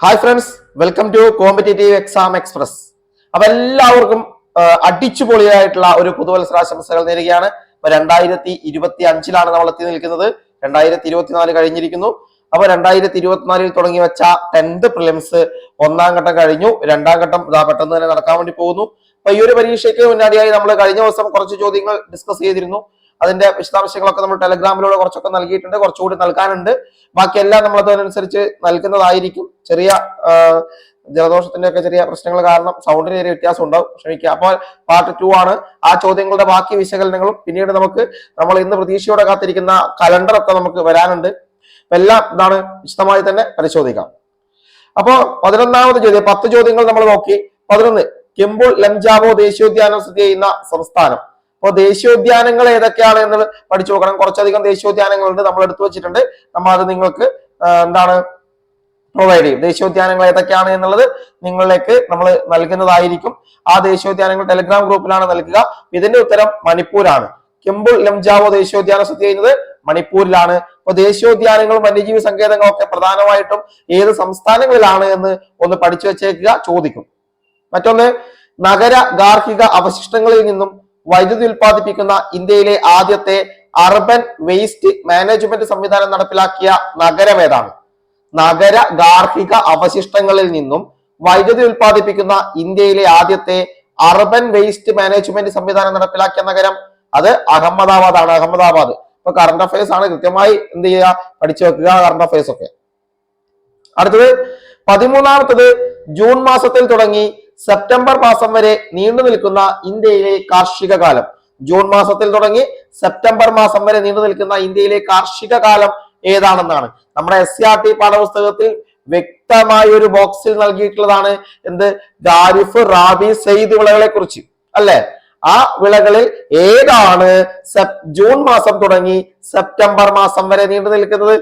Hi friends welcome to competitive exam express അപ്പൊ എല്ലാവർക്കും അടിച്ചു പൊളിയായിട്ടുള്ള ഒരു പുതുവത്സരാശംസകൾ നേരുകയാണ്. അപ്പൊ രണ്ടായിരത്തി ഇരുപത്തി അഞ്ചിലാണ് നമ്മൾ എത്തി നിൽക്കുന്നത്. രണ്ടായിരത്തി ഇരുപത്തിനാല് കഴിഞ്ഞിരിക്കുന്നു. അപ്പൊ രണ്ടായിരത്തി ഇരുപത്തിനാലിൽ തുടങ്ങി വെച്ച ടെൻത്ത് പ്രിലിംസ് ഒന്നാം ഘട്ടം കഴിഞ്ഞു. രണ്ടാം ഘട്ടം ഇതാ പെട്ടെന്ന് തന്നെ നടക്കാൻ വേണ്ടി പോകുന്നു. അപ്പൊ ഈ ഒരു പരീക്ഷയ്ക്ക് മുന്നാടിയായി നമ്മൾ കഴിഞ്ഞ ദിവസം കുറച്ച് ചോദ്യങ്ങൾ ഡിസ്കസ് ചെയ്തിരുന്നു. അതിന്റെ വിശദാംശങ്ങളൊക്കെ നമ്മൾ ടെലഗ്രാമിലൂടെ കുറച്ചൊക്കെ നൽകിയിട്ടുണ്ട് കുറച്ചുകൂടി നൽകാനുണ്ട്. ബാക്കിയെല്ലാം നമ്മൾ അതിനനുസരിച്ച് നൽകുന്നതായിരിക്കും. ചെറിയ ജലദോഷത്തിന്റെ ഒക്കെ ചെറിയ പ്രശ്നങ്ങൾ കാരണം സൗണ്ടിന് ചെറിയ വ്യത്യാസം ഉണ്ടാവും. ക്ഷമിക്കുക. അപ്പോൾ പാർട്ട് ടു ആണ്. ആ ചോദ്യങ്ങളുടെ ബാക്കി വിശകലനങ്ങളും. പിന്നീട് നമുക്ക് നമ്മൾ ഇന്ന് പ്രതീക്ഷയോടെ കാത്തിരിക്കുന്ന കലണ്ടർ ഒക്കെ നമുക്ക് വരാനുണ്ട്. അപ്പൊ എല്ലാം ഇതാണ് വിശദമായി തന്നെ പരിശോധിക്കാം. അപ്പോ പതിനൊന്നാമത് ചോദ്യം. പത്ത് ചോദ്യങ്ങൾ നമ്മൾ നോക്കി. പതിനൊന്ന്. കിംബുൾ ലംജാവോ ദേശീയോദ്യാനം സ്ഥിതി ചെയ്യുന്ന സംസ്ഥാനം. അപ്പോൾ ദേശീയോദ്യാനങ്ങൾ ഏതൊക്കെയാണ് എന്ന് പഠിച്ചു നോക്കണം. കുറച്ചധികം ദേശീയോദ്യാനങ്ങളുണ്ട് നമ്മൾ എടുത്തു വെച്ചിട്ടുണ്ട്. നമ്മൾ അത് നിങ്ങൾക്ക് എന്താണ് പ്രൊവൈഡ് ചെയ്യും. ദേശീയോദ്യാനങ്ങൾ ഏതൊക്കെയാണ് എന്നുള്ളത് നിങ്ങളിലേക്ക് നമ്മൾ നൽകുന്നതായിരിക്കും. ആ ദേശീയോദ്യാനങ്ങൾ ടെലിഗ്രാം ഗ്രൂപ്പിലാണ് നൽകുക. ഇതിന്റെ ഉത്തരം മണിപ്പൂരാണ്. കിംബുൾ ലംജാവോ ദേശീയോദ്യാനം സ്ഥിതി ചെയ്യുന്നത് മണിപ്പൂരിലാണ്. അപ്പൊ ദേശീയോദ്യാനങ്ങളും വന്യജീവി സങ്കേതങ്ങളും ഒക്കെ പ്രധാനമായിട്ടും ഏത് സംസ്ഥാനങ്ങളിലാണ് എന്ന് ഒന്ന് പഠിച്ചു വെച്ചേക്കുക ചോദിക്കും. മറ്റൊന്ന് നഗര ഗാർഹിക അവശിഷ്ടങ്ങളിൽ നിന്നും വൈദ്യുതി ഉൽപ്പാദിപ്പിക്കുന്ന ഇന്ത്യയിലെ ആദ്യത്തെ അർബൻ വേസ്റ്റ് മാനേജ്മെന്റ് സംവിധാനം നടപ്പിലാക്കിയ നഗരം ഏതാണ്? നഗര ഗാർഹിക അവശിഷ്ടങ്ങളിൽ നിന്നും വൈദ്യുതി ഉൽപ്പാദിപ്പിക്കുന്ന ഇന്ത്യയിലെ ആദ്യത്തെ അർബൻ വേസ്റ്റ് മാനേജ്മെന്റ് സംവിധാനം നടപ്പിലാക്കിയ നഗരം അത് അഹമ്മദാബാദ് ആണ്. അഹമ്മദാബാദ്. ഇപ്പൊ കറണ്ട് അഫയേഴ്സ് ആണ് കൃത്യമായി എന്ത് ചെയ്യുക? പഠിച്ചു വെക്കുക കറണ്ട് അഫയേഴ്സ് ഒക്കെ. അടുത്തത് പതിമൂന്നാമത്തത് ജൂൺ മാസത്തിൽ തുടങ്ങി സെപ്റ്റംബർ മാസം വരെ നീണ്ടു നിൽക്കുന്ന ഇന്ത്യയിലെ കാർഷിക കാലം. ജൂൺ മാസത്തിൽ തുടങ്ങി സെപ്റ്റംബർ മാസം വരെ നീണ്ടു നിൽക്കുന്ന ഇന്ത്യയിലെ കാർഷിക കാലം ഏതാണെന്നാണ്. നമ്മുടെ എസ് സി ആർ ടി പാഠപുസ്തകത്തിൽ വ്യക്തമായ ഒരു ബോക്സിൽ നൽകിയിട്ടുള്ളതാണ് എന്ത്? ഗാരിഫ് റാബി സെയ്ദ് വിളകളെ കുറിച്ച്. അല്ലെ? ആ വിളകളിൽ ഏതാണ് ജൂൺ മാസം തുടങ്ങി സെപ്റ്റംബർ മാസം വരെ നീണ്ടു നിൽക്കുന്നത്?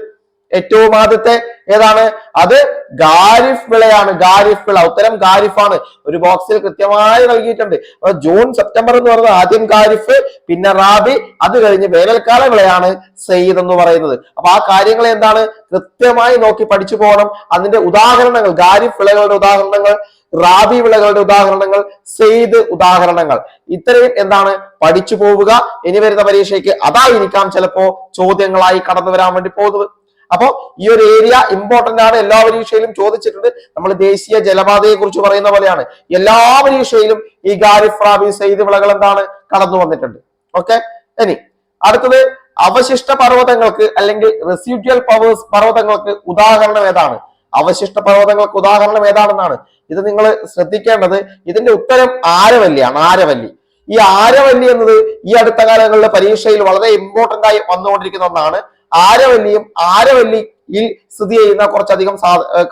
ഏറ്റവും ആദ്യത്തെ ഏതാണ്? അത് ഗാരിഫ് വിളയാണ് ഗാരിഫ് വിള. ഉത്തരം ഗാരിഫാണ്. ഒരു ബോക്സിൽ കൃത്യമായി നൽകിയിട്ടുണ്ട്. ജൂൺ സെപ്റ്റംബർ എന്ന് പറയുന്നത് ആദ്യം ഗാരിഫ് പിന്നെ റാബി. അത് കഴിഞ്ഞ് വേനൽക്കാല വിളയാണ് സെയ്ദ് എന്ന് പറയുന്നത്. അപ്പൊ ആ കാര്യങ്ങൾ എന്താണ്? കൃത്യമായി നോക്കി പഠിച്ചു പോകണം. അതിന്റെ ഉദാഹരണങ്ങൾ ഗാരിഫ് വിളകളുടെ ഉദാഹരണങ്ങൾ റാബി വിളകളുടെ ഉദാഹരണങ്ങൾ സെയ്ദ് ഉദാഹരണങ്ങൾ. ഇത്രയും എന്താണ്? പഠിച്ചു പോവുക. ഇനി വരുന്ന പരീക്ഷയ്ക്ക് അതായിരിക്കാം ചിലപ്പോ ചോദ്യങ്ങളായി കടന്നു വരാൻ വേണ്ടി പോകുന്നത്. അപ്പോ ഈ ഒരു ഏരിയ ഇമ്പോർട്ടന്റ് ആണ്. എല്ലാ പരീക്ഷയിലും ചോദിച്ചിട്ടുണ്ട്. നമ്മൾ ദേശീയ ജലപാതയെ കുറിച്ച് പറയുന്ന പോലെയാണ്. എല്ലാ പരീക്ഷയിലും ഈ ഗാരിഫ് റാബി സെയ്ദ് വിളകൾ എന്താണ്? കടന്നു വന്നിട്ടുണ്ട്. ഓക്കെ ഇനി അടുത്തത് അവശിഷ്ട പർവതങ്ങൾക്ക് അല്ലെങ്കിൽ റെസിഡ്യൽ പവേഴ്സ് പർവതങ്ങൾക്ക് ഉദാഹരണം ഏതാണ്? അവശിഷ്ട പർവതങ്ങൾക്ക് ഉദാഹരണം ഏതാണെന്നാണ്. ഇത് നിങ്ങൾ ശ്രദ്ധിക്കേണ്ടത് ഇതിന്റെ ഉത്തരം ആരവല്ലിയാണ്. ആരവല്ലി. ഈ ആരവല്ലി എന്നത് ഈ അടുത്ത കാലങ്ങളിലെ പരീക്ഷയിൽ വളരെ ഇമ്പോർട്ടന്റ് ആയി വന്നുകൊണ്ടിരിക്കുന്ന ഒന്നാണ്. ആരവല്ലിയും ആരവല്ലിയിൽ സ്ഥിതി ചെയ്യുന്ന കുറച്ചധികം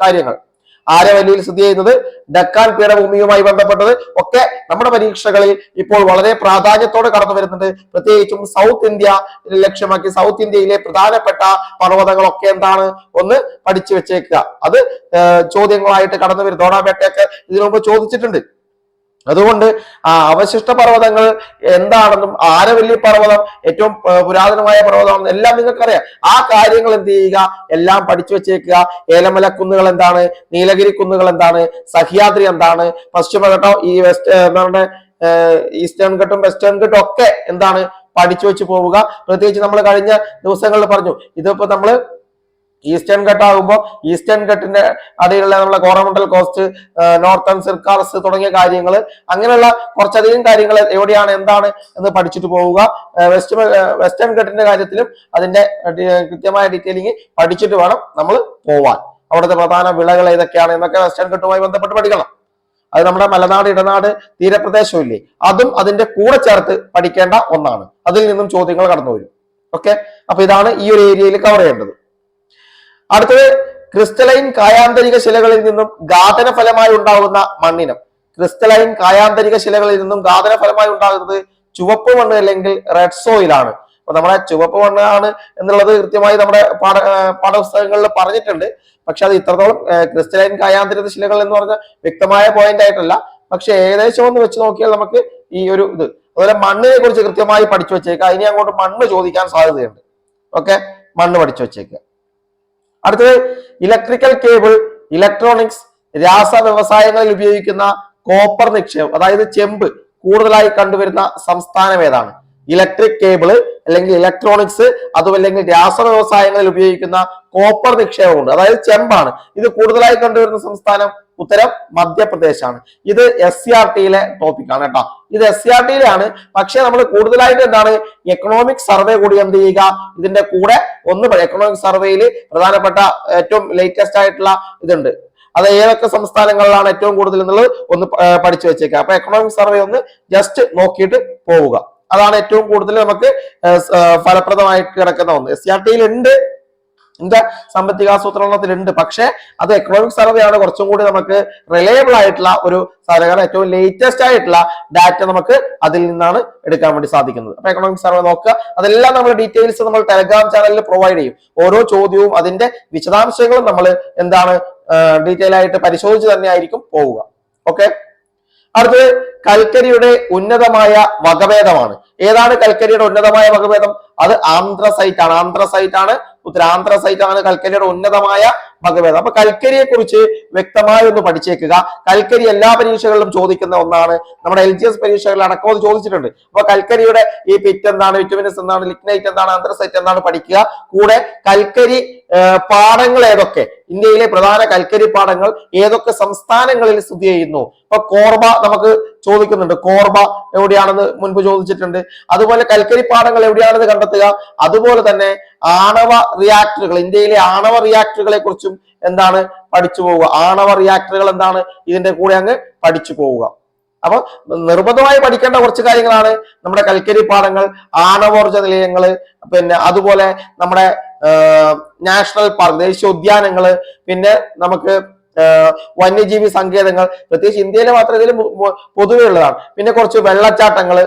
കാര്യങ്ങൾ. ആരവല്ലിയിൽ സ്ഥിതി ചെയ്യുന്നത് ഡക്കാൻ പീഠഭൂമിയുമായി ബന്ധപ്പെട്ടത് ഒക്കെ നമ്മുടെ പരീക്ഷകളിൽ ഇപ്പോൾ വളരെ പ്രാധാന്യത്തോടെ കടന്നു വരുന്നുണ്ട്. പ്രത്യേകിച്ചും സൗത്ത് ഇന്ത്യ ലക്ഷ്യമാക്കി സൗത്ത് ഇന്ത്യയിലെ പ്രധാനപ്പെട്ട പർവതങ്ങളൊക്കെ എന്താണ് ഒന്ന് പഠിച്ചു വെച്ചേക്കുക. അത് ചോദ്യങ്ങളായിട്ട് കടന്നു വരും ദോണാപേട്ടയൊക്കെ ഇതിനു മുമ്പ് ചോദിച്ചിട്ടുണ്ട്. അതുകൊണ്ട് ആ അവശിഷ്ട പർവതങ്ങൾ എന്താണെന്നും ആരവല്ലി പർവതം ഏറ്റവും പുരാതനമായ പർവതമാണെന്നും എല്ലാം നിങ്ങൾക്കറിയാം. ആ കാര്യങ്ങൾ എന്ത് ചെയ്യുക? എല്ലാം പഠിച്ചു വെച്ചേക്കുക. ഏലമല കുന്നുകൾ എന്താണ്? നീലഗിരി കുന്നുകൾ എന്താണ്? സഹ്യാദ്രി എന്താണ്? പശ്ചിമഘട്ടം ഈ വെസ്റ്റ് എന്താണ് ഈസ്റ്റേൺ ഘട്ടും വെസ്റ്റേൺ ഘട്ടും ഒക്കെ എന്താണ്? പഠിച്ചു വെച്ച് പോവുക. പ്രത്യേകിച്ച് നമ്മൾ കഴിഞ്ഞ ദിവസങ്ങളിൽ പറഞ്ഞു ഇതിപ്പോ നമ്മൾ ഈസ്റ്റേൺ ഘട്ട് ആകുമ്പോൾ ഈസ്റ്റേൺ ഘട്ടിന്റെ അടിയിലുള്ള നമ്മളെ കോറമണ്ടൽ കോസ്റ്റ് നോർത്തേൺ സിർക്കാർസ് തുടങ്ങിയ കാര്യങ്ങൾ അങ്ങനെയുള്ള കുറച്ചധികം കാര്യങ്ങൾ എവിടെയാണ് എന്താണ് എന്ന് പഠിച്ചിട്ട് പോവുക. വെസ്റ്റ് വെസ്റ്റേൺ ഘട്ടിന്റെ കാര്യത്തിലും അതിന്റെ കൃത്യമായ ഡീറ്റെയിലിംഗ് പഠിച്ചിട്ട് വേണം നമ്മൾ പോവാൻ. അവിടുത്തെ പ്രധാന വിളകൾ ഏതൊക്കെയാണ് എന്നൊക്കെ വെസ്റ്റേൺ ഘട്ടുമായി ബന്ധപ്പെട്ട് പഠിക്കണം. അത് നമ്മുടെ മലനാട് ഇടനാട് തീരപ്രദേശമില്ലേ അതും അതിന്റെ കൂടെ ചേർത്ത് പഠിക്കേണ്ട ഒന്നാണ്. അതിൽ നിന്നും ചോദ്യങ്ങൾ കടന്നു വരും ഓക്കെ അപ്പൊ ഇതാണ് ഈ ഒരു ഏരിയയിൽ കവർ ചെയ്യേണ്ടത്. അടുത്തത് ക്രിസ്റ്റലൈൻ കായാന്തരിക ശിലകളിൽ നിന്നും ഘാതന ഫലമായി ഉണ്ടാകുന്ന മണ്ണിനം. ക്രിസ്റ്റലൈൻ കായാന്തരിക ശിലകളിൽ നിന്നും ഘാതന ഫലമായി ഉണ്ടാകുന്നത് ചുവപ്പ് മണ്ണ് അല്ലെങ്കിൽ റെഡ് സോയിൽ ആണ്. അപ്പൊ നമ്മുടെ ചുവപ്പ് മണ്ണാണ് എന്നുള്ളത് കൃത്യമായി നമ്മുടെ പാഠ പാഠപുസ്തകങ്ങളിൽ പറഞ്ഞിട്ടുണ്ട്. പക്ഷെ അത് ഇത്രത്തോളം ക്രിസ്റ്റലൈൻ കായാന്തരിക ശിലകൾ എന്ന് പറഞ്ഞ വ്യക്തമായ പോയിന്റ് ആയിട്ടല്ല. പക്ഷെ ഏകദേശം ഒന്ന് വെച്ച് നോക്കിയാൽ നമുക്ക് ഈ ഒരു ഇത്. അതുപോലെ മണ്ണിനെ കുറിച്ച് കൃത്യമായി പഠിച്ചു വെച്ചേക്കുക. ഇനി അങ്ങോട്ട് മണ്ണ് ചോദിക്കാൻ സാധ്യതയുണ്ട്. ഓക്കെ? മണ്ണ് പഠിച്ചു വെച്ചേക്കുക. അടുത്തത് ഇലക്ട്രിക്കൽ കേബിൾ ഇലക്ട്രോണിക്സ് രാസ വ്യവസായങ്ങളിൽ ഉപയോഗിക്കുന്ന കോപ്പർ നിക്ഷേപം അതായത് ചെമ്പ് കൂടുതലായി കണ്ടുവരുന്ന സംസ്ഥാനം ഏതാണ്? ഇലക്ട്രിക് കേബിൾ അല്ലെങ്കിൽ ഇലക്ട്രോണിക്സ് അതുമല്ലെങ്കിൽ രാസ വ്യവസായങ്ങളിൽ ഉപയോഗിക്കുന്ന കോപ്പർ നിക്ഷേപമുണ്ട്. അതായത് ചെമ്പാണ്. ഇത് കൂടുതലായി കണ്ടുവരുന്ന സംസ്ഥാനം ഉത്തരം മധ്യപ്രദേശാണ്. ഇത് എസ് സി ആർ ടിയിലെ ടോപ്പിക്കാണ് കേട്ടോ. ഇത് എസ് സി ആർ ടിയിലാണ് പക്ഷെ നമ്മൾ കൂടുതലായിട്ട് എന്താണ്? എക്കണോമിക് സർവേ കൂടി എന്ത് ചെയ്യുക? ഇതിന്റെ കൂടെ ഒന്ന് എക്കണോമിക് സർവേയിൽ പ്രധാനപ്പെട്ട ഏറ്റവും ലേറ്റസ്റ്റ് ആയിട്ടുള്ള ഇതുണ്ട്. അത് ഏതൊക്കെ സംസ്ഥാനങ്ങളിലാണ് ഏറ്റവും കൂടുതൽ എന്നുള്ളത് ഒന്ന് പഠിച്ചു വെച്ചേക്കുക അപ്പൊ എക്കണോമിക് സർവേ ഒന്ന് ജസ്റ്റ് നോക്കിയിട്ട് പോവുക. അതാണ് ഏറ്റവും കൂടുതൽ നമുക്ക് ഫലപ്രദമായിട്ട് കിടക്കുന്ന ഒന്ന്. എസ് സി ആർ ടിയിൽ ഉണ്ട് എന്താ സാമ്പത്തികാസൂത്രണത്തിലുണ്ട്. പക്ഷേ അത് എക്കണോമിക് സർവേ ആണ് കുറച്ചും കൂടി നമുക്ക് റിലയബിൾ ആയിട്ടുള്ള ഒരു സാധനം കാരണം ഏറ്റവും ലേറ്റസ്റ്റ് ആയിട്ടുള്ള ഡാറ്റ നമുക്ക് അതിൽ നിന്നാണ് എടുക്കാൻ വേണ്ടി സാധിക്കുന്നത്. അപ്പൊ എക്കണോമിക് സർവേ നോക്കുക. അതെല്ലാം നമ്മൾ ഡീറ്റെയിൽസ് നമ്മൾ ടെലഗ്രാം ചാനലിൽ പ്രൊവൈഡ് ചെയ്യും. ഓരോ ചോദ്യവും അതിന്റെ വിശദാംശങ്ങളും നമ്മൾ എന്താണ് ഡീറ്റെയിൽ ആയിട്ട് പരിശോധിച്ച് തന്നെ ആയിരിക്കും പോവുക. ഓക്കെ അടുത്തത് കൽക്കരിയുടെ ഉന്നതമായ വകഭേദമാണ്. ഏതാണ് കൽക്കരിയുടെ ഉന്നതമായ വകഭേദം? അത് ആന്ധ്രസൈറ്റ് ആണ്. ആന്ധ്രസൈറ്റ് ആണ് ഉത്തരം സൈറ്റ് ആണ് കൽക്കരിയുടെ ഉന്നതമായ വകഭേദം. അപ്പൊ കൽക്കരിയെ കുറിച്ച് വ്യക്തമായി ഒന്ന് പഠിച്ചേക്കുക. കൽക്കരി എല്ലാ പരീക്ഷകളിലും ചോദിക്കുന്ന ഒന്നാണ്. നമ്മുടെ എൽ ജി എസ് പരീക്ഷകളിൽ അടക്കം അത് ചോദിച്ചിട്ടുണ്ട്. അപ്പൊ കൽക്കരിയുടെ ഈ പിറ്റ് എന്താണ്? വിറ്റമിനസ് എന്താണ്? ലിഗ്നൈറ്റ് എന്താണ്? ആന്ത്രസൈറ്റ് എന്താണ്? പഠിക്കുക. കൂടെ കൽക്കരി പാടങ്ങൾ ഏതൊക്കെ? ഇന്ത്യയിലെ പ്രധാന കൽക്കരി പാടങ്ങൾ ഏതൊക്കെ സംസ്ഥാനങ്ങളിൽ സ്ഥിതി ചെയ്യുന്നു? ഇപ്പൊ കോർബ നമുക്ക് ചോദിക്കുന്നുണ്ട്. കോർബ എവിടെയാണെന്ന് മുൻപ് ചോദിച്ചിട്ടുണ്ട്. അതുപോലെ കൽക്കരി പാടങ്ങൾ എവിടെയാണെന്ന് കണ്ടെത്തുക. അതുപോലെ തന്നെ ആണവ റിയാക്ടറുകൾ ഇന്ത്യയിലെ ആണവ റിയാക്ടറുകളെ കുറിച്ചും എന്താണ് പഠിച്ചു പോവുക. ആണവ റിയാക്ടറുകൾ എന്താണ്? ഇതിന്റെ കൂടെ അങ്ങ് പഠിച്ചു പോവുക. അപ്പൊ നിർബന്ധമായി പഠിക്കേണ്ട കുറച്ച് കാര്യങ്ങളാണ് നമ്മുടെ കൽക്കരി പാടങ്ങൾ ആണവോർജ നിലയങ്ങൾ പിന്നെ അതുപോലെ നമ്മുടെ നാഷണൽ പാർക്ക് ദേശീയ ഉദ്യാനങ്ങൾ പിന്നെ നമുക്ക് വന്യജീവി സങ്കേതങ്ങൾ പ്രത്യേകിച്ച് ഇന്ത്യയിലെ മാത്രം ഇതിൽ പൊതുവെ ഉള്ളതാണ്. പിന്നെ കുറച്ച് വെള്ളച്ചാട്ടങ്ങൾ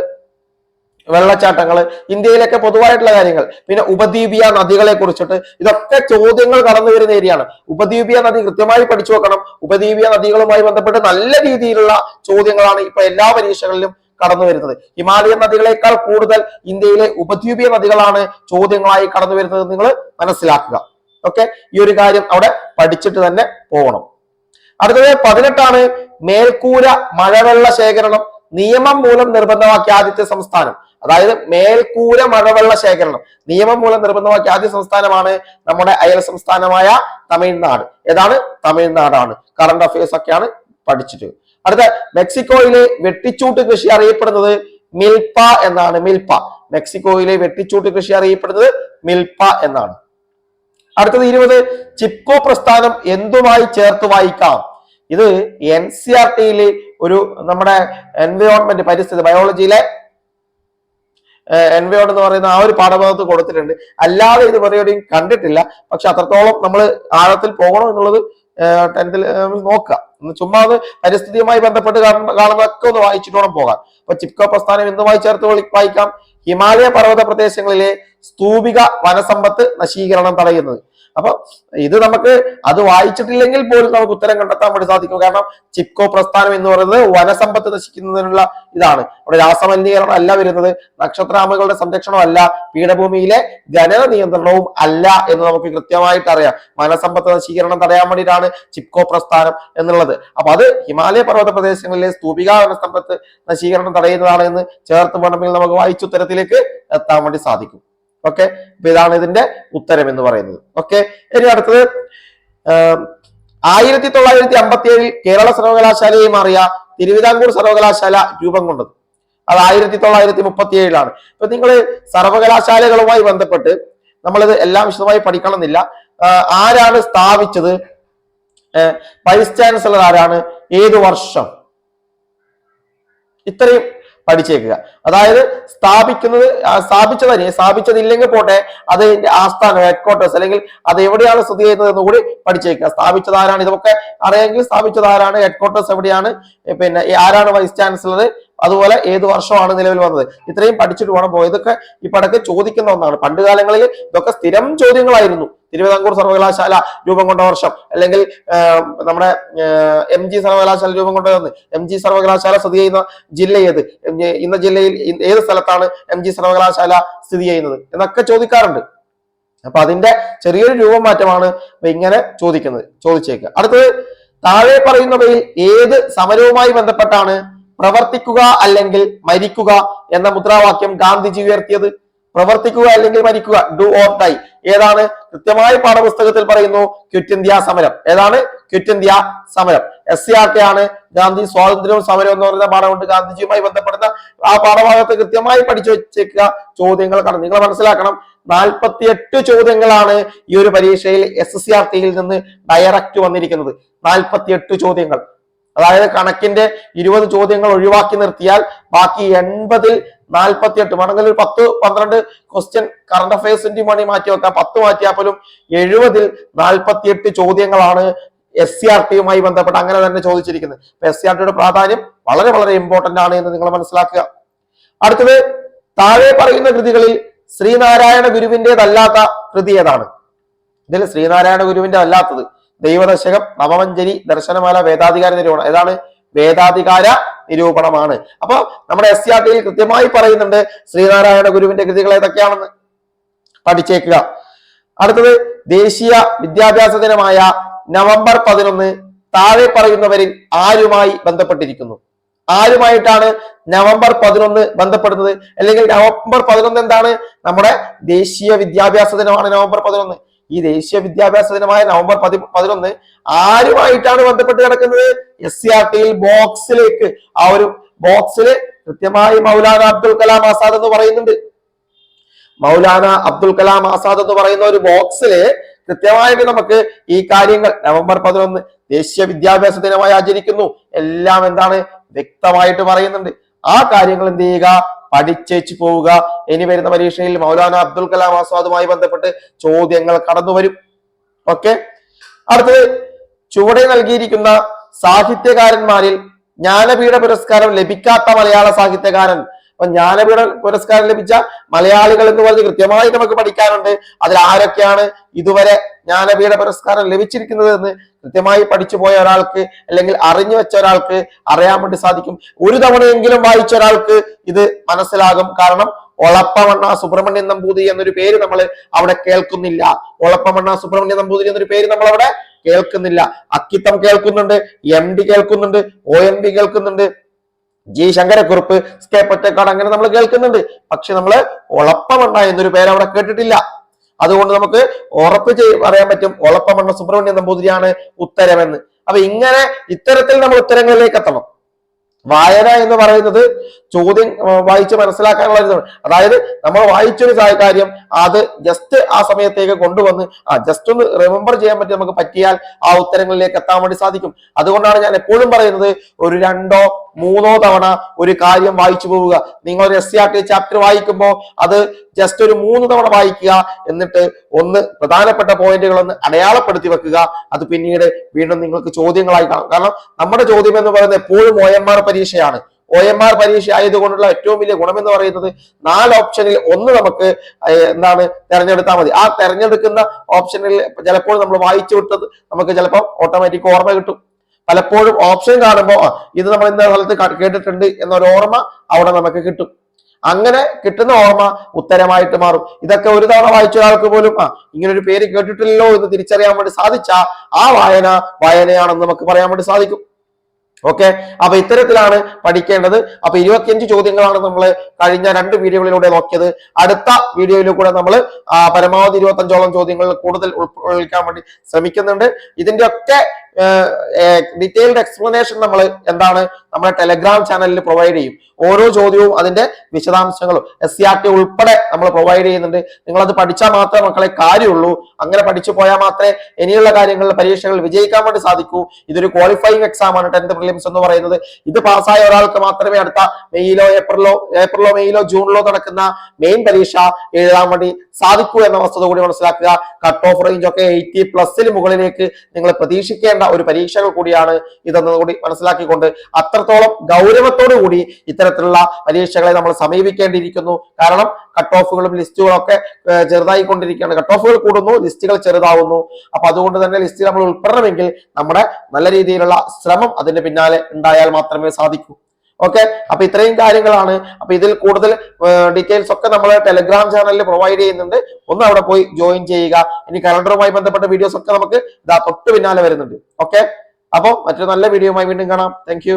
വെള്ളച്ചാട്ടങ്ങൾ ഇന്ത്യയിലൊക്കെ പൊതുവായിട്ടുള്ള കാര്യങ്ങൾ. പിന്നെ ഉപദ്വീപിയ നദികളെ കുറിച്ചിട്ട് ഇതൊക്കെ ചോദ്യങ്ങൾ കടന്നു വരുന്ന ഏരിയയാണ് ഉപദ്വീപിയ നദി കൃത്യമായി പഠിച്ചു വെക്കണം. ഉപദ്വീപിയ നദികളുമായി ബന്ധപ്പെട്ട് നല്ല രീതിയിലുള്ള ചോദ്യങ്ങളാണ് ഇപ്പൊ എല്ലാ പരീക്ഷകളിലും കടന്നു വരുന്നത്. ഹിമാലയൻ നദികളെക്കാൾ കൂടുതൽ ഇന്ത്യയിലെ ഉപദ്വീപീയ നദികളാണ് ചോദ്യങ്ങളായി കടന്നു വരുന്നത് നിങ്ങൾ മനസ്സിലാക്കുക. ഓക്കെ ഈ ഒരു കാര്യം അവിടെ പഠിച്ചിട്ട് തന്നെ പോകണം. അടുത്തത് പതിനെട്ടാണ് മേൽക്കൂര മഴവെള്ള ശേഖരണം നിയമം മൂലം നിർബന്ധമാക്കിയ ആദ്യത്തെ സംസ്ഥാനം. അതായത് മേൽക്കൂര മഴവെള്ള ശേഖരണം നിയമം മൂലം നിർബന്ധമാക്കിയ ആദ്യ സംസ്ഥാനമാണ് നമ്മുടെ അയൽ സംസ്ഥാനമായ തമിഴ്നാട്. ഏതാണ്? തമിഴ്നാടാണ്. കറണ്ട് അഫയേഴ്സ് ഒക്കെയാണ് പഠിച്ചിട്ട്. അടുത്ത മെക്സിക്കോയിലെ വെട്ടിച്ചൂട്ട് കൃഷി അറിയപ്പെടുന്നത് മിൽപ എന്നാണ്. മിൽപ മെക്സിക്കോയിലെ വെട്ടിച്ചൂട്ട് കൃഷി അറിയപ്പെടുന്നത് മിൽപ എന്നാണ്. അടുത്തത് ഇരുപത്. ചിപ്കോ പ്രസ്ഥാനം എന്തുമായി ചേർത്ത് വായിക്കാം? ഇത് എൻ സി ആർ ടിയിലെ ഒരു നമ്മുടെ എൻവയോൺമെന്റ് പരിസ്ഥിതി ബയോളജിയിലെ എൻവയോൺ എന്ന് പറയുന്ന ആ ഒരു പാഠഭാഗത്ത് കൊടുത്തിട്ടുണ്ട്. അല്ലാതെ ഇത് പറയുകയും കണ്ടിട്ടില്ല. പക്ഷെ അത്രത്തോളം നമ്മൾ ആഴത്തിൽ പോകണം എന്നുള്ളത് ടെൻത്തിൽ നോക്കുക. ഒന്ന് ചുമ്മാ അത് പരിസ്ഥിതിയുമായി ബന്ധപ്പെട്ട് കാണുന്ന കാണുന്നതൊക്കെ ഒന്ന് വായിച്ചിട്ട് വേണം പോകാൻ അപ്പൊ ചിപ്കോ പ്രസ്ഥാനം എന്തുമായി ചേർത്ത് വായിക്കാം? ഹിമാലയ പർവത പ്രദേശങ്ങളിലെ സ്തൂപിക വനസമ്പത്ത് നശീകരണം തടയുന്നത്. അപ്പൊ ഇത് നമുക്ക് അത് വായിച്ചിട്ടില്ലെങ്കിൽ പോലും നമുക്ക് ഉത്തരം കണ്ടെത്താൻ വേണ്ടി സാധിക്കും. കാരണം ചിപ്കോ പ്രസ്ഥാനം എന്ന് പറയുന്നത് വനസമ്പത്ത് നശിക്കുന്നതിനുള്ള ഇതാണ്. അവിടെ രാസമലിനീകരണം അല്ല വരുന്നത്. നക്ഷത്രാമകളുടെ സംരക്ഷണം അല്ല. പീഠഭൂമിയിലെ ഖനന നിയന്ത്രണവും അല്ല എന്ന് നമുക്ക് കൃത്യമായിട്ട് അറിയാം. വനസമ്പത്ത് നശീകരണം തടയാൻ വേണ്ടിയിട്ടാണ് ചിപ്കോ പ്രസ്ഥാനം എന്നുള്ളത്. അപ്പൊ അത് ഹിമാലയ പർവത പ്രദേശങ്ങളിലെ സ്തൂപിക വനസമ്പത്ത് നശീകരണം തടയുന്നതാണ് എന്ന് ചേർത്ത് വേണമെങ്കിൽ നമുക്ക് വായിച്ചുത്തരത്തിലേക്ക് എത്താൻ വേണ്ടി സാധിക്കും. ഓക്കെ അപ്പൊ ഇതാണ് ഇതിന്റെ ഉത്തരം എന്ന് പറയുന്നത്. ഓക്കെ ഇനി അടുത്തത് ആയിരത്തി തൊള്ളായിരത്തി അമ്പത്തി ഏഴിൽ കേരള സർവകലാശാലയെ മാറിയ തിരുവിതാംകൂർ സർവകലാശാല രൂപം കൊണ്ടത്. അത് ആയിരത്തി തൊള്ളായിരത്തി മുപ്പത്തി ഏഴിലാണ് ഇപ്പൊ നിങ്ങൾ സർവകലാശാലകളുമായി ബന്ധപ്പെട്ട് നമ്മളിത് എല്ലാം വിശദമായി പഠിക്കണമെന്നില്ല. ആരാണ് സ്ഥാപിച്ചത്? വൈസ് ചാൻസലർ ആരാണ്? ഏത് വർഷം? ഇത്രയും പഠിച്ചേക്കുക. അതായത് സ്ഥാപിക്കുന്നത് സ്ഥാപിച്ചത് തന്നെ സ്ഥാപിച്ചതില്ലെങ്കിൽ പോട്ടെ അതിന്റെ ആസ്ഥാനം ഹെഡ്ക്വാർട്ടേഴ്സ് അല്ലെങ്കിൽ അത് എവിടെയാണ് സ്ഥിതി ചെയ്യുന്നത് എന്ന് കൂടി പഠിച്ചേക്കുക. സ്ഥാപിച്ചത് ആരാണ് ഇതൊക്കെ അറിയാമെങ്കിൽ സ്ഥാപിച്ചത് ആരാണ് ഹെഡ്ക്വാർട്ടേഴ്സ് എവിടെയാണ് പിന്നെ ആരാണ് വൈസ് ചാൻസലർ അതുപോലെ ഏത് വർഷമാണ് നിലവിൽ വന്നത്. ഇത്രയും പഠിച്ചിട്ട് വേണം പോയതൊക്കെ ഇപ്പൊ ഇടയ്ക്ക് ചോദിക്കുന്ന ഒന്നാണ്. പണ്ട് കാലങ്ങളിൽ ഇതൊക്കെ സ്ഥിരം ചോദ്യങ്ങളായിരുന്നു. തിരുവിതാംകൂർ സർവകലാശാല രൂപം കൊണ്ട വർഷം. അല്ലെങ്കിൽ നമ്മുടെ എം ജി സർവകലാശാല രൂപം കൊണ്ടുവന്ന് എം ജി സർവകലാശാല സ്ഥിതി ചെയ്യുന്ന ജില്ല ഏത്? ഇന്ന ജില്ലയിൽ ഏത് സ്ഥലത്താണ് എം ജി സർവകലാശാല സ്ഥിതി ചെയ്യുന്നത്? എന്നൊക്കെ ചോദിക്കാറുണ്ട്. അപ്പൊ അതിന്റെ ചെറിയൊരു രൂപം മാറ്റമാണ് ഇങ്ങനെ ചോദിക്കുന്നത് ചോദിച്ചേക്കുക. അടുത്തത് താഴെ പറയുന്നവയിൽ ഏത് സമരവുമായി ബന്ധപ്പെട്ടാണ് പ്രവർത്തിക്കുക അല്ലെങ്കിൽ മരിക്കുക എന്ന മുദ്രാവാക്യം ഗാന്ധിജി ഉയർത്തിയത്? പ്രവർത്തിക്കുക അല്ലെങ്കിൽ മരിക്കുക ഡു ഓർ ഡൈ ഏതാണ്? കൃത്യമായി പാഠപുസ്തകത്തിൽ പറയുന്നു ക്വിറ്റ് ഇന്ത്യ സമരം. ഏതാണ്? ക്വിറ്റ് ഇന്ത്യ സമരം. എസ് സി ആർ ടി ആണ് ഗാന്ധി സ്വാതന്ത്ര്യവും സമരവും എന്ന് പറയുന്ന പാഠമുണ്ട് ഗാന്ധിജിയുമായി ബന്ധപ്പെടുന്ന ആ പാഠഭാഗത്ത് കൃത്യമായി പഠിച്ചു വെച്ചേക്കുക ചോദ്യങ്ങൾ കടന്നു. നിങ്ങൾ മനസ്സിലാക്കണം നാൽപ്പത്തിയെട്ട് ചോദ്യങ്ങളാണ് ഈ ഒരു പരീക്ഷയിൽ എസ് എസ് സി ആർ ടിയിൽ നിന്ന് ഡയറക്റ്റ് വന്നിരിക്കുന്നത്. നാൽപ്പത്തിയെട്ട് ചോദ്യങ്ങൾ. അതായത് കണക്കിന്റെ ഇരുപത് ചോദ്യങ്ങൾ ഒഴിവാക്കി നിർത്തിയാൽ ബാക്കി എൺപതിൽ നാൽപ്പത്തിയെട്ട് വേണമെങ്കിൽ ഒരു പത്ത് പന്ത്രണ്ട് ക്വസ്റ്റ്യൻ കറണ്ട് അഫയേഴ്സിന്റെ മണി മാറ്റി വെക്കാം പത്ത് മാറ്റിയാൽ പോലും എഴുപതിൽ നാൽപ്പത്തിയെട്ട് ചോദ്യങ്ങളാണ് എസ് സി ആർ ടിയുമായി ബന്ധപ്പെട്ട് അങ്ങനെ തന്നെ ചോദിച്ചിരിക്കുന്നത്. അപ്പൊ എസ് സി ആർ ടിയുടെ പ്രാധാന്യം വളരെ വളരെ ഇമ്പോർട്ടന്റ് ആണ് എന്ന് നിങ്ങൾ മനസ്സിലാക്കുക. അടുത്തത് താഴെ പറയുന്ന കൃതികളിൽ ശ്രീനാരായണ ഗുരുവിന്റേതല്ലാത്ത കൃതി ഏതാണ്? ഇതിൽ ശ്രീനാരായണ ഗുരുവിന്റെ അല്ലാത്തത്. ദൈവദശകം നവമഞ്ജരി ദർശനമാല വേദാധികാര നിരൂപണം. ഏതാണ് വേദാധികാര നിരൂപണമാണ്. അപ്പൊ നമ്മുടെ എസ് സി ആർ കൃത്യമായി പറയുന്നുണ്ട് ശ്രീനാരായണ ഗുരുവിന്റെ കൃതികൾ ഏതൊക്കെയാണെന്ന് പഠിച്ചേക്കുക. അടുത്തത് ദേശീയ വിദ്യാഭ്യാസ ദിനമായ നവംബർ പതിനൊന്ന് താഴെ പറയുന്നവരിൽ ആരുമായി ബന്ധപ്പെട്ടിരിക്കുന്നു? ആരുമായിട്ടാണ് നവംബർ പതിനൊന്ന് ബന്ധപ്പെടുന്നത്? അല്ലെങ്കിൽ നവംബർ പതിനൊന്ന് എന്താണ്? നമ്മുടെ ദേശീയ വിദ്യാഭ്യാസ ദിനമാണ് നവംബർ പതിനൊന്ന്. ഈ ദേശീയ വിദ്യാഭ്യാസ ദിനമായ നവംബർ പതി പതിനൊന്ന് ആരുമായിട്ടാണ് ബന്ധപ്പെട്ട് കിടക്കുന്നത്? എസ് സി ആർ ടിയിൽ ബോക്സിലേക്ക്. ആ ഒരു ബോക്സിൽ കൃത്യമായി മൗലാന അബ്ദുൽ കലാം ആസാദ് എന്ന് പറയുന്നുണ്ട്. മൗലാന അബ്ദുൽ കലാം ആസാദ് എന്ന് പറയുന്ന ഒരു ബോക്സിൽ കൃത്യമായിട്ട് നമുക്ക് ഈ കാര്യങ്ങൾ നവംബർ പതിനൊന്ന് ദേശീയ വിദ്യാഭ്യാസ ദിനമായി ആചരിക്കുന്നു. എല്ലാം എന്താണ് വ്യക്തമായിട്ട് പറയുന്നുണ്ട്. ആ കാര്യങ്ങൾ എന്ത് ചെയ്യുക? പഠിച്ചേച്ചു പോവുക. ഇനി വരുന്ന പരീക്ഷയിൽ മൗലാന അബ്ദുൽ കലാം ആസാദുമായി ബന്ധപ്പെട്ട് ചോദ്യങ്ങൾ കടന്നു വരും. ഓക്കെ? അടുത്തത് ചുവടെ നൽകിയിരിക്കുന്ന സാഹിത്യകാരന്മാരിൽ ജ്ഞാനപീഠ പുരസ്കാരം ലഭിക്കാത്ത മലയാള സാഹിത്യകാരൻ അപ്പൊ ജ്ഞാനപീഠ പുരസ്കാരം ലഭിച്ച മലയാളികൾ എന്ന് പറഞ്ഞ് കൃത്യമായി നമുക്ക് പഠിക്കാനുണ്ട്. അതിൽ ആരൊക്കെയാണ് ഇതുവരെ ജ്ഞാനപീഠ പുരസ്കാരം ലഭിച്ചിരിക്കുന്നത് എന്ന് കൃത്യമായി പഠിച്ചു പോയ ഒരാൾക്ക് അല്ലെങ്കിൽ അറിഞ്ഞു വെച്ച ഒരാൾക്ക് അറിയാൻ വേണ്ടി സാധിക്കും. ഒരു തവണയെങ്കിലും വായിച്ച ഒരാൾക്ക് ഇത് മനസ്സിലാകും. കാരണം ഒളപ്പമണ്ണ സുബ്രഹ്മണ്യൻ നമ്പൂതിരി എന്നൊരു പേര് നമ്മൾ അവിടെ കേൾക്കുന്നില്ല. ഒളപ്പമണ്ണ സുബ്രഹ്മണ്യ നമ്പൂതിരി എന്നൊരു പേര് നമ്മൾ അവിടെ കേൾക്കുന്നില്ല. അക്കിത്തം കേൾക്കുന്നുണ്ട് എം ഡി കേൾക്കുന്നുണ്ട് ഒ എം ഡി കേൾക്കുന്നുണ്ട്. ജി ശങ്കരക്കുറുപ്പ് കെ പൊറ്റക്കാട് അങ്ങനെ നമ്മൾ കേൾക്കുന്നുണ്ട്. പക്ഷെ നമ്മൾ ഒളപ്പമണ്ണ എന്നൊരു പേര് അവിടെ കേട്ടിട്ടില്ല. അതുകൊണ്ട് നമുക്ക് ഉറപ്പ് ചെയ്ത് പറയാൻ പറ്റും ഒളപ്പമണ്ണ സുബ്രഹ്മണ്യ നമ്പൂതിരിയാണ് ഉത്തരമെന്ന്. അപ്പൊ ഇങ്ങനെ ഇത്തരത്തിൽ നമ്മൾ ഉത്തരങ്ങളിലേക്ക് എത്തണം. വായന എന്ന് പറയുന്നത് ചോദ്യം വായിച്ച് മനസ്സിലാക്കാനുള്ള. അതായത് നമ്മൾ വായിച്ചൊരു കാര്യം അത് ജസ്റ്റ് ആ സമയത്തേക്ക് കൊണ്ടുവന്ന് ആ ജസ്റ്റ് ഒന്ന് റിമെമ്പർ ചെയ്യാൻ പറ്റി നമുക്ക് പറ്റിയാൽ ആ ഉത്തരങ്ങളിലേക്ക് എത്താൻ വേണ്ടി സാധിക്കും. അതുകൊണ്ടാണ് ഞാൻ എപ്പോഴും പറയുന്നത് ഒരു രണ്ടോ മൂന്നോ തവണ ഒരു കാര്യം വായിച്ചു പോവുക. നിങ്ങൾ ഒരു S C R T chapter വായിക്കുമ്പോൾ അത് ജസ്റ്റ് ഒരു മൂന്ന് തവണ വായിക്കുക. എന്നിട്ട് ഒന്ന് പ്രധാനപ്പെട്ട പോയിന്റുകൾ ഒന്ന് അടയാളപ്പെടുത്തി വെക്കുക. അത് പിന്നീട് വീണ്ടും നിങ്ങൾക്ക് ചോദ്യങ്ങളായി കാണും. കാരണം നമ്മുടെ ചോദ്യം എന്ന് പറയുന്നത് എപ്പോഴും ഒ എം ആർ പരീക്ഷയാണ്. ഒ എം ആർ പരീക്ഷ ആയതുകൊണ്ടുള്ള ഏറ്റവും വലിയ ഗുണം എന്ന് പറയുന്നത് നാല് ഓപ്ഷനിൽ ഒന്ന് നമുക്ക് എന്താണ് തെരഞ്ഞെടുത്താൽ മതി. ആ തിരഞ്ഞെടുക്കുന്ന ഓപ്ഷനിൽ ചിലപ്പോൾ നമ്മൾ വായിച്ചു വിട്ടത് നമുക്ക് ചിലപ്പോൾ ഓട്ടോമാറ്റിക് ഓർമ്മ കിട്ടും. പലപ്പോഴും ഓപ്ഷൻ കാണുമ്പോൾ ഇത് നമ്മൾ ഇന്ന സ്ഥലത്ത് കേട്ടിട്ടുണ്ട് എന്നൊരു ഓർമ്മ അവിടെ നമുക്ക് കിട്ടും അങ്ങനെ കിട്ടുന്ന ഓർമ്മ ഉത്തരമായിട്ട് മാറും ഇതൊക്കെ ഒരു തവണ വായിച്ച ഒരാൾക്ക് പോലും ആ ഇങ്ങനെ ഒരു പേര് കേട്ടിട്ടില്ലല്ലോ എന്ന് തിരിച്ചറിയാൻ വേണ്ടി സാധിച്ച ആ വായന വായനയാണെന്ന് നമുക്ക് പറയാൻ വേണ്ടി സാധിക്കും ഓക്കെ അപ്പൊ ഇത്തരത്തിലാണ് പഠിക്കേണ്ടത് അപ്പൊ ഇരുപത്തിയഞ്ച് ചോദ്യങ്ങളാണ് നമ്മൾ കഴിഞ്ഞ രണ്ട് വീഡിയോകളിലൂടെ നോക്കിയത് അടുത്ത വീഡിയോയിൽ കൂടെ നമ്മൾ പരമാവധി ഇരുപത്തഞ്ചോളം ചോദ്യങ്ങൾ കൂടുതൽ ഉൾക്കൊള്ളിക്കാൻ വേണ്ടി ശ്രമിക്കുന്നുണ്ട് ഇതിന്റെ ഒക്കെ ഡീറ്റെയിൽഡ് എക്സ്പ്ലനേഷൻ നമ്മൾ എന്താണ് നമ്മുടെ ടെലഗ്രാം ചാനലിൽ പ്രൊവൈഡ് ചെയ്യും. ഓരോ ചോദ്യവും അതിന്റെ വിശദാംശങ്ങളും എസ് സി ആർ ടി ഉൾപ്പെടെ നമ്മൾ പ്രൊവൈഡ് ചെയ്യുന്നുണ്ട്. നിങ്ങളത് പഠിച്ചാൽ മാത്രമേ മക്കളെ കാര്യമുള്ളൂ. അങ്ങനെ പഠിച്ചു പോയാൽ മാത്രമേ ഇനിയുള്ള കാര്യങ്ങളിൽ പരീക്ഷകൾ വിജയിക്കാൻ വേണ്ടി സാധിക്കൂ. ഇതൊരു ക്വാളിഫയിങ് എക്സാം ആണ്. ടെൻത്ത് പ്രിലിംസ് എന്ന് പറയുന്നത്. ഇത് പാസ്സായ ഒരാൾക്ക് മാത്രമേ അടുത്ത മെയ്യിലോ ഏപ്രിലോ ഏപ്രിലോ മെയ്യിലോ ജൂണിലോ നടക്കുന്ന മെയിൻ പരീക്ഷ എഴുതാൻ വേണ്ടി സാധിക്കൂ എന്ന വസ്തുത കൂടി മനസ്സിലാക്കുക. കട്ട് ഓഫ് റേഞ്ച് ഒക്കെ എയ്റ്റി പ്ലസിന് മുകളിലേക്ക് നിങ്ങൾ പ്രതീക്ഷിക്കേണ്ട ഒരു പരീക്ഷകൾ കൂടിയാണ് ഇതെന്ന് കൂടി മനസ്സിലാക്കിക്കൊണ്ട് അത്രത്തോളം ഗൗരവത്തോടു കൂടി ഇത്തരത്തിലുള്ള പരീക്ഷകളെ നമ്മൾ സമീപിക്കേണ്ടിയിരിക്കുന്നു. കാരണം കട്ട് ഓഫുകളും ലിസ്റ്റുകളും ഒക്കെ ചെറുതായിക്കൊണ്ടിരിക്കുകയാണ്. കട്ട് ഓഫുകൾ കൂടുന്നു ലിസ്റ്റുകൾ ചെറുതാവുന്നു. അപ്പൊ അതുകൊണ്ട് തന്നെ ലിസ്റ്റിൽ നമ്മൾ ഉൾപ്പെടണമെങ്കിൽ നമ്മുടെ നല്ല രീതിയിലുള്ള ശ്രമം അതിന്റെ പിന്നാലെ ഉണ്ടായാൽ മാത്രമേ സാധിക്കൂ. ഓക്കെ? അപ്പൊ ഇത്രയും കാര്യങ്ങളാണ്. അപ്പൊ ഇതിൽ കൂടുതൽ ഡീറ്റെയിൽസ് ഒക്കെ നമ്മൾ ടെലിഗ്രാം ചാനലിൽ പ്രൊവൈഡ് ചെയ്യുന്നുണ്ട്. ഒന്ന് അവിടെ പോയി ജോയിൻ ചെയ്യുക. ഇനി കലണ്ടറുമായി ബന്ധപ്പെട്ട വീഡിയോസ് ഒക്കെ നമുക്ക് ഇതാ തൊട്ട് പിന്നാലെ വരുന്നുണ്ട്. ഓക്കെ? അപ്പോൾ മറ്റൊരു നല്ല വീഡിയോയുമായി വീണ്ടും കാണാം. താങ്ക്